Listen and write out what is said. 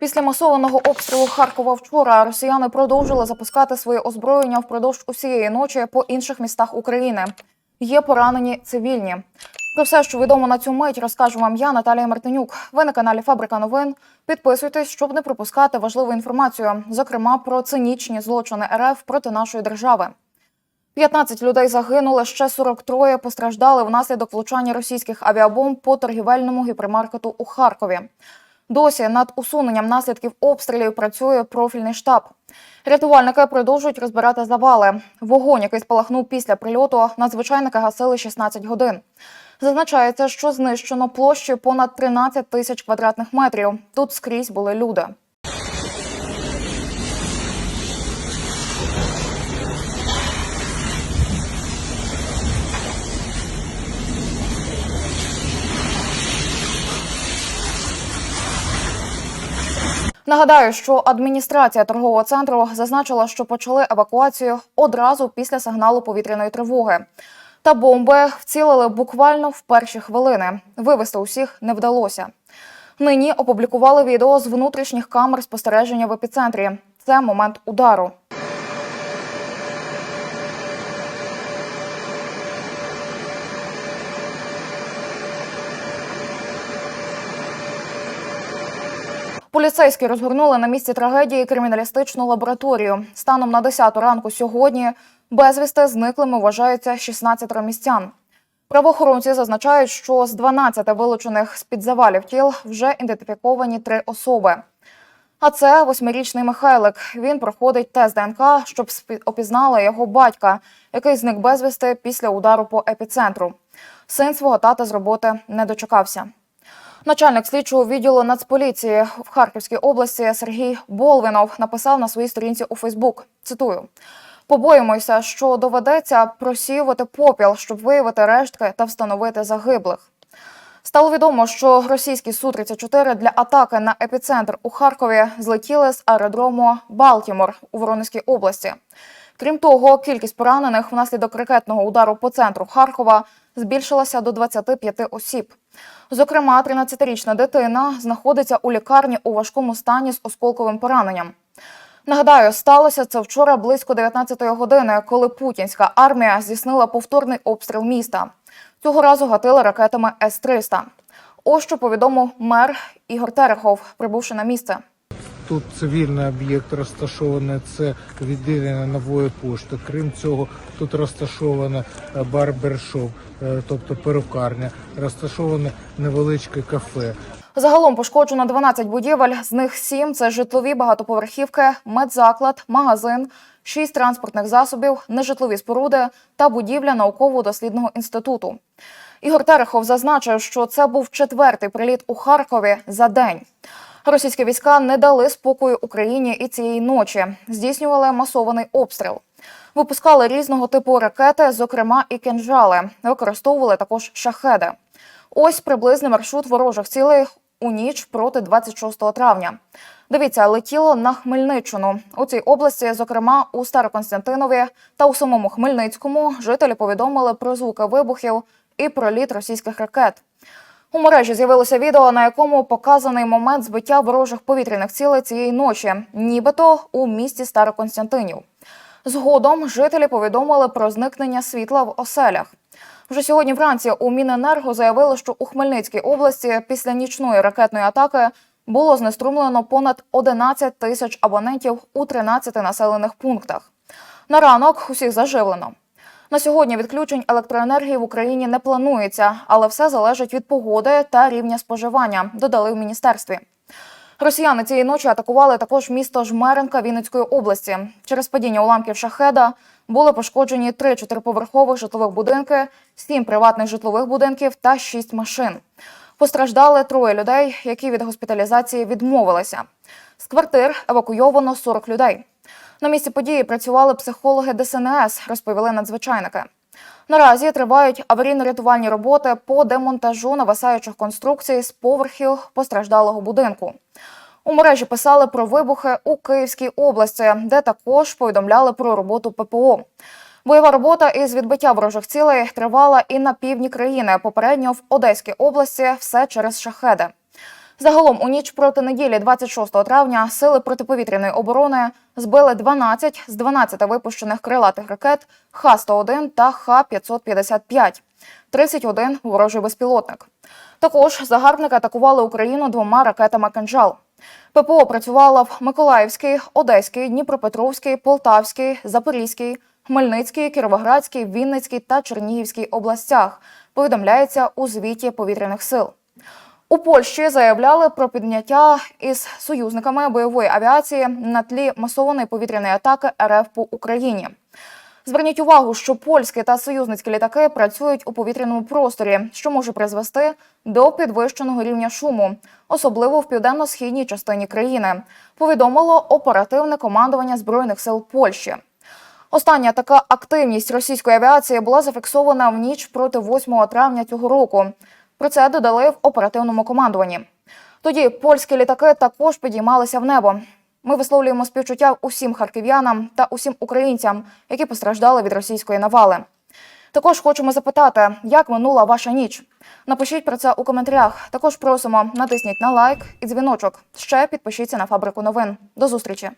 Після масованого обстрілу Харкова вчора росіяни продовжили запускати своє озброєння впродовж усієї ночі по інших містах України. Є поранені цивільні. Про все, що відомо на цю мить, розкажу вам я, Наталія Мартинюк. Ви на каналі Фабрика новин. Підписуйтесь, щоб не пропускати важливу інформацію, зокрема про цинічні злочини РФ проти нашої держави. 15 людей загинули, ще 43 постраждали внаслідок влучання російських авіабомб по торгівельному гіпермаркету у Харкові. Досі над усуненням наслідків обстрілів працює профільний штаб. Рятувальники продовжують розбирати завали. Вогонь, який спалахнув після прильоту, надзвичайники гасили 16 годин. Зазначається, що знищено площею понад 13 тисяч квадратних метрів. Тут скрізь були люди. Нагадаю, що адміністрація торгового центру зазначила, що почали евакуацію одразу після сигналу повітряної тривоги. Та бомби вцілили буквально в перші хвилини. Вивести усіх не вдалося. Нині опублікували відео з внутрішніх камер спостереження в епіцентрі. Це момент удару. Поліцейські розгорнули на місці трагедії криміналістичну лабораторію. Станом на 10 ранку сьогодні безвісти зниклими вважаються 16 містян. Правоохоронці зазначають, що з 12 вилучених з-під завалів тіл вже ідентифіковані три особи. А це восьмирічний Михайлик. Він проходить тест ДНК, щоб опізнали його батька, який зник безвісти після удару по епіцентру. Син свого тата з роботи не дочекався. Начальник слідчого відділу Нацполіції в Харківській області Сергій Болвинов написав на своїй сторінці у Фейсбук. Цитую: побоїмося, що доведеться просіювати попіл, щоб виявити рештки та встановити загиблих. Стало відомо, що російські су 34 для атаки на епіцентр у Харкові злетіли з аеродрому Балтімор у Воронезькій області. Крім того, кількість поранених внаслідок ракетного удару по центру Харкова збільшилася до 25 осіб. Зокрема, 13-річна дитина знаходиться у лікарні у важкому стані з осколковим пораненням. Нагадаю, сталося це вчора близько 19-ї години, коли путінська армія здійснила повторний обстріл міста. Цього разу гатили ракетами С-300. Ось що повідомив мер Ігор Терехов, прибувши на місце. Тут цивільний об'єкт розташований, це відділення нової пошти. Крім цього, тут розташоване е, барбершоп, е, тобто перукарня, розташоване невеличке кафе. Загалом пошкоджено 12 будівель, з них 7 – це житлові багатоповерхівки, медзаклад, магазин, 6 транспортних засобів, нежитлові споруди та будівля науково-дослідного інституту. Ігор Терехов зазначив, що це був четвертий приліт у Харкові за день. Російські війська не дали спокою Україні і цієї ночі. Здійснювали масований обстріл. Випускали різного типу ракети, зокрема і кинжали. Використовували також шахеди. Ось приблизний маршрут ворожих цілей у ніч проти 26 травня. Дивіться, летіло на Хмельниччину. У цій області, зокрема у Староконстантинові та у самому Хмельницькому, жителі повідомили про звуки вибухів і проліт російських ракет. У мережі з'явилося відео, на якому показаний момент збиття ворожих повітряних цілей цієї ночі, нібито у місті Староконстантинів. Згодом жителі повідомили про зникнення світла в оселях. Вже сьогодні вранці у Міненерго заявили, що у Хмельницькій області після нічної ракетної атаки було знеструмлено понад 11 тисяч абонентів у 13 населених пунктах. На ранок усіх заживлено. На сьогодні відключень електроенергії в Україні не планується, але все залежить від погоди та рівня споживання, додали в міністерстві. Росіяни цієї ночі атакували також місто Жмеренка Вінницької області. Через падіння уламків шахеда були пошкоджені три чотириповерхових житлових будинки, сім приватних житлових будинків та шість машин. Постраждали троє людей, які від госпіталізації відмовилися. З квартир евакуйовано 40 людей. На місці події працювали психологи ДСНС, розповіли надзвичайники. Наразі тривають аварійно-рятувальні роботи по демонтажу нависаючих конструкцій з поверхів постраждалого будинку. У мережі писали про вибухи у Київській області, де також повідомляли про роботу ППО. Бойова робота із відбиття ворожих цілей тривала і на півдні країни. Попередньо в Одеській області все через шахеди. Загалом у ніч проти неділі, 26 травня, сили протиповітряної оборони збили 12 з 12 випущених крилатих ракет Х-101 та Х-555, 31 – ворожий безпілотник. Також загарбники атакували Україну двома ракетами «Кинжал». ППО працювала в Миколаївській, Одеській, Дніпропетровській, Полтавській, Запорізькій, Хмельницькій, Кіровоградській, Вінницькій та Чернігівській областях. Повідомляється у звіті повітряних сил. У Польщі заявляли про підняття із союзниками бойової авіації на тлі масованої повітряної атаки РФ по Україні. Зверніть увагу, що польські та союзницькі літаки працюють у повітряному просторі, що може призвести до підвищеного рівня шуму, особливо в південно-східній частині країни. Повідомило оперативне командування збройних сил Польщі. Остання така активність російської авіації була зафіксована в ніч проти 8 травня цього року. Про це додали в оперативному командуванні. Тоді польські літаки також підіймалися в небо. Ми висловлюємо співчуття усім харків'янам та усім українцям, які постраждали від російської навали. Також хочемо запитати, як минула ваша ніч. Напишіть про це у коментарях. Також просимо натисніть на лайк і дзвіночок. Ще підпишіться на фабрику новин. До зустрічі.